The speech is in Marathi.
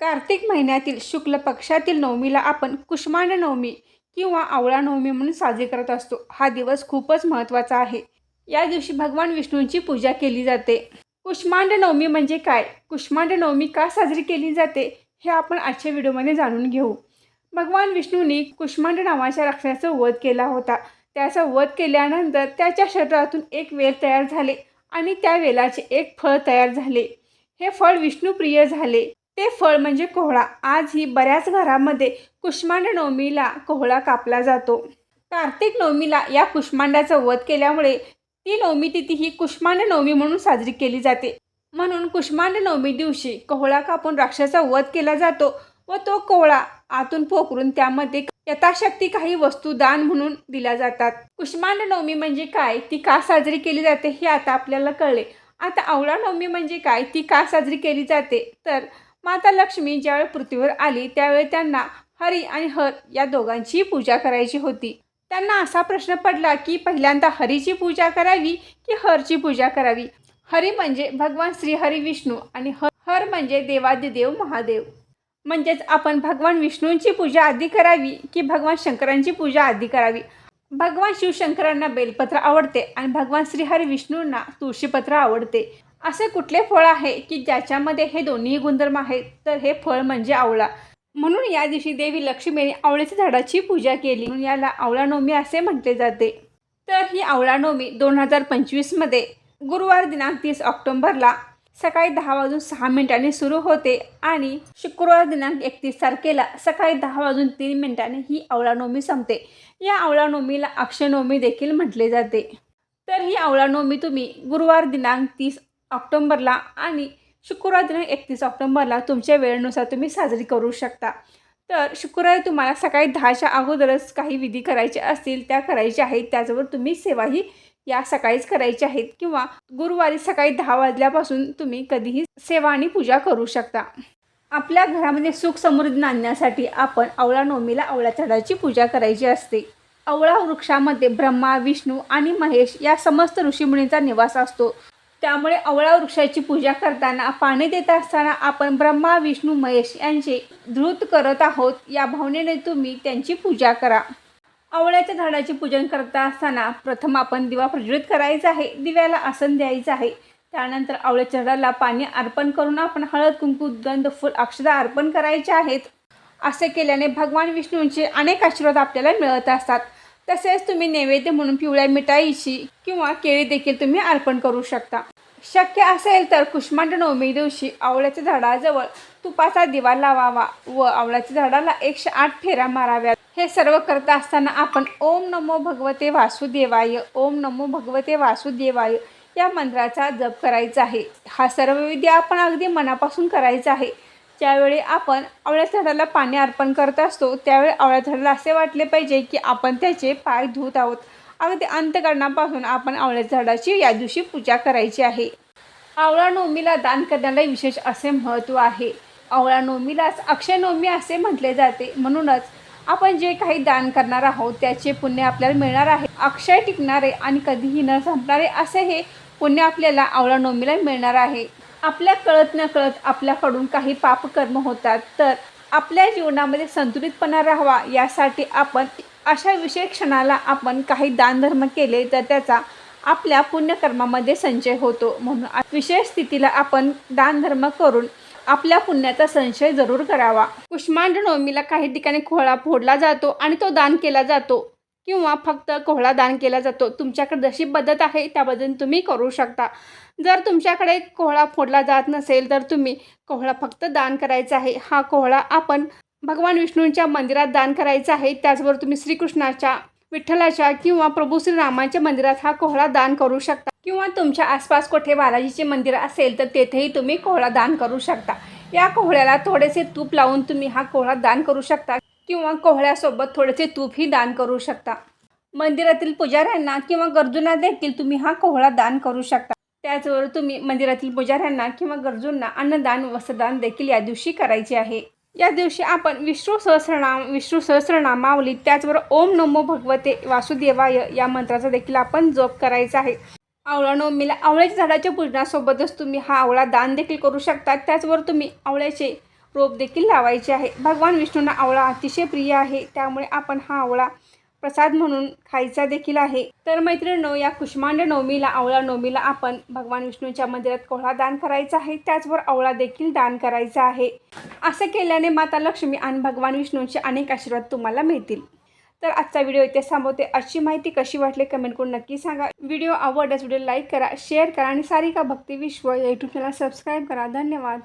कार्तिक महिन्यातील शुक्ल पक्षातील नवमीला आपण कुष्मांड नवमी किंवा आवळा नवमी म्हणून साजरी करत असतो. हा दिवस खूपच महत्त्वाचा आहे. या दिवशी भगवान विष्णूंची पूजा केली जाते. कुष्मांड नवमी म्हणजे काय? कुष्मांड नवमी का साजरी केली जाते? हे आपण आजच्या व्हिडिओमध्ये जाणून घेऊ. भगवान विष्णूंनी कुष्मांड नावाच्या राक्षसाचा वध केला होता. त्याचा वध केल्यानंतर त्याच्या शरीरातून एक वेल तयार झाले आणि त्या वेलाचे एक फळ तयार झाले. हे फळ विष्णुप्रिय झाले. ते फळ म्हणजे कोहळा. आजही बऱ्याच घरामध्ये कुष्मांड नवमीला कोहळा कापला जातो. कार्तिक नवमीला या कुष्मांडाचा वध केल्यामुळे ती नवमी तिथी ही कुष्मांड नवमी म्हणून साजरी केली जाते. म्हणून कुष्मांड नवमी दिवशी कोहळा कापून राक्षसाचा वध केला जातो व तो कोहळा आतून पोखरून त्यामध्ये यथाशक्ती काही वस्तू दान म्हणून दिल्या जातात. कुष्मांड नवमी म्हणजे काय? ती का साजरी केली जाते हे आता आपल्याला कळले. आता आवळा नवमी म्हणजे काय? ती का साजरी केली जाते? तर माता लक्ष्मी ज्यावेळी पृथ्वीवर आली त्यावेळी त्यांना हरी आणि हर या दोघांचीही पूजा करायची होती. त्यांना असा प्रश्न पडला की पहिल्यांदा हरीची पूजा करावी की हरची पूजा करावी? हरी म्हणजे भगवान श्री हरी विष्णू आणि हर हर म्हणजे देवादिदेव महादेव. म्हणजेच आपण भगवान विष्णूंची पूजा आधी करावी की भगवान शंकरांची पूजा आधी करावी? भगवान शिवशंकरांना बेलपत्र आवडते आणि भगवान श्रीहरी विष्णूंना तुळशीपत्र आवडते. असे कुठले फळ आहे की ज्याच्यामध्ये हे दोन्ही गुणधर्म आहेत? तर हे फळ म्हणजे आवळा. म्हणून या दिवशी देवी लक्ष्मीने आवळ्याच्या झाडाची पूजा केली. म्हणून याला आवळा नवमी असे म्हटले जाते. तर ही आवळा नवमी दोन हजार पंचवीसमध्ये गुरुवार दिनांक तीस ऑक्टोंबरला सकाळी दहा वाजून सहा मिनिटांनी सुरू होते आणि शुक्रवार दिनांक एकतीस तारखेला सकाळी दहा वाजून तीन मिनिटांनी ही आवळा नवमी संपते. या आवळा नवमीला अक्षयनवमी देखील म्हटले जाते. तर ही आवळा नवमी तुम्ही गुरुवार दिनांक तीस ऑक्टोंबरला आणि शुक्रवार दिनांक एकतीस ऑक्टोंबरला तुमच्या वेळेनुसार तुम्ही साजरी करू शकता. तर शुक्रवारी तुम्हाला सकाळी दहाच्या अगोदरच काही विधी करायचे असतील त्या करायच्या आहेत. त्याचबरोबर तुम्ही सेवाही या सकाळीच करायच्या आहेत किंवा गुरुवारी सकाळी दहा वाजल्यापासून तुम्ही कधीही सेवा आणि पूजा करू शकता. आपल्या घरामध्ये सुख समृद्धी आणण्यासाठी आपण आवळा नवमीला आवळा झाडाची पूजा करायची असते. आवळा वृक्षामध्ये ब्रह्मा विष्णू आणि महेश या समस्त ऋषीमुनींचा निवास असतो. त्यामुळे आवळा वृक्षाची पूजा करताना पाणी देत असताना आपण ब्रह्मा विष्णू महेश यांचे धृत करत आहोत. या भावनेने तुम्ही त्यांची पूजा करा. आवळ्याच्या झाडाचे पूजन करता असताना प्रथम आपण दिवा प्रज्वलित करायचा आहे. दिव्याला आसन द्यायचं आहे. त्यानंतर आवळ्याच्या झाडाला पाणी अर्पण करून आपण हळद कुंकू गंध फुल अक्षदा अर्पण करायचे आहेत. असे केल्याने भगवान विष्णूंचे अनेक आशीर्वाद आपल्याला मिळत असतात. तसेच तुम्ही नैवेद्य म्हणून पिवळ्या मिठाईची किंवा केळी देखील तुम्ही अर्पण करू शकता. शक्य असेल तर कुष्मांड नवमी दिवशी आवळ्याच्या झाडाजवळ तुपाचा दिवा लावावा व आवळ्याच्या झाडाला एकशे आठ फेऱ्या माराव्यात. हे सर्व करत असताना आपण ओम नमो भगवते वासुदेवाय ओम नमो भगवते वासुदेवाय या मंत्राचा जप करायचा आहे. हा सर्व विधी आपण अगदी मनापासून करायचा आहे. ज्यावेळी आपण आवळ्या झाडाला पाणी अर्पण करत असतो त्यावेळी आवळ्या झाडाला असे वाटले पाहिजे की आपण त्याचे पाय धुत आहोत. अगदी अंतकरणापासून आपण आवळ्या झाडाची या दिवशी पूजा करायची आहे. आवळा नवमीला दान करण्याला विशेष असे महत्त्व आहे. आवळा नवमीलाच अक्षय नवमी असे म्हटले जाते. म्हणूनच आपण जे काही दान करणार आहोत त्याचे पुण्य आपल्याला मिळणार आहे. अक्षय टिकणारे आणि कधीही न संपणारे असे हे पुण्य आपल्याला आवळा नवमीला मिळणार आहे. आपल्या कळत न कळत आपल्याकडून काही पापकर्म होतात तर आपल्या जीवनामध्ये संतुलितपणा राहावा यासाठी आपण अशा विषय क्षणाला आपण काही दानधर्म केले तर त्याचा आपल्या पुण्यकर्मामध्ये संचय होतो. म्हणून विशेष स्थितीला आपण दानधर्म करून आपल्या पुण्याचा संशय जरूर करावा. कुष्मांड नवमीला काही ठिकाणी कोहळा फोडला जातो आणि तो दान केला जातो. किंवा फक्त कोहळा दान केला जातो. तुमच्याकडे जशी पद्धत आहे त्या पद्धतीने तुम्ही करू शकता. जर तुमच्याकडे कोहळा फोडला जात नसेल तर तुम्ही कोहळा फक्त दान करायचा आहे. हा कोहळा आपण भगवान विष्णूंच्या मंदिरात दान करायचं आहे. त्याचबरोबर तुम्ही श्रीकृष्णाच्या विठ्ठलाच्या किंवा प्रभू श्रीरामाच्या मंदिरात हा कोहळा दान करू शकता. किंवा तुमच्या आसपास कुठे बालाजीचे मंदिर असेल तर तेथेही तुम्ही कोहळा दान करू शकता. या कोहळ्याला थोडेसे तूप लावून तुम्ही हा कोहळा दान करू शकता किंवा कोहळ्यासोबत थोडेसे तूपही दान करू शकता. मंदिरातील पुजाऱ्यांना किंवा गरजूंना देखील तुम्ही हा कोहळा दान करू शकता. त्याचबरोबर तुम्ही मंदिरातील पुजाऱ्यांना किंवा गरजूंना अन्नदान वस्त्रदान देखील या दिवशी करायचे आहे. या दिवशी आपण विष्णू सहस्रनाम विष्णू सहस्रनामावली त्याचबरोबर ओम नमो भगवते वासुदेवाय या मंत्राचा देखील आपण जप करायचा आहे. आवळा नवमीला आवळ्याच्या झाडाच्या पूजनासोबतच तुम्ही हा आवळा दान देखील करू शकता. त्याचबरोबर तुम्ही आवळ्याचे रोप देखील लावायचे आहे. भगवान विष्णूंना आवळा अतिशय प्रिय आहे. त्यामुळे आपण हा आवळा प्रसाद म्हणून खायचा देखील आहे. तर मैत्रिणींनो या कुष्मांड नवमीला आवळा नवमीला आपण भगवान विष्णूच्या मंदिरात कोहळा दान करायचा आहे. त्याचवर आवळा देखील दान करायचा आहे. असं केल्याने माता लक्ष्मी आणि भगवान विष्णूंचे अनेक आशीर्वाद तुम्हाला मिळतील. तर आजचा व्हिडिओ इथे थांबवते. अशी माहिती कशी वाटली कमेंट करून नक्की सांगा. व्हिडिओ आवडल्यास व्हिडिओ लाईक करा शेअर करा आणि सारिका भक्ती विश्व या यूट्यूब चॅनल सबस्क्राईब करा. धन्यवाद.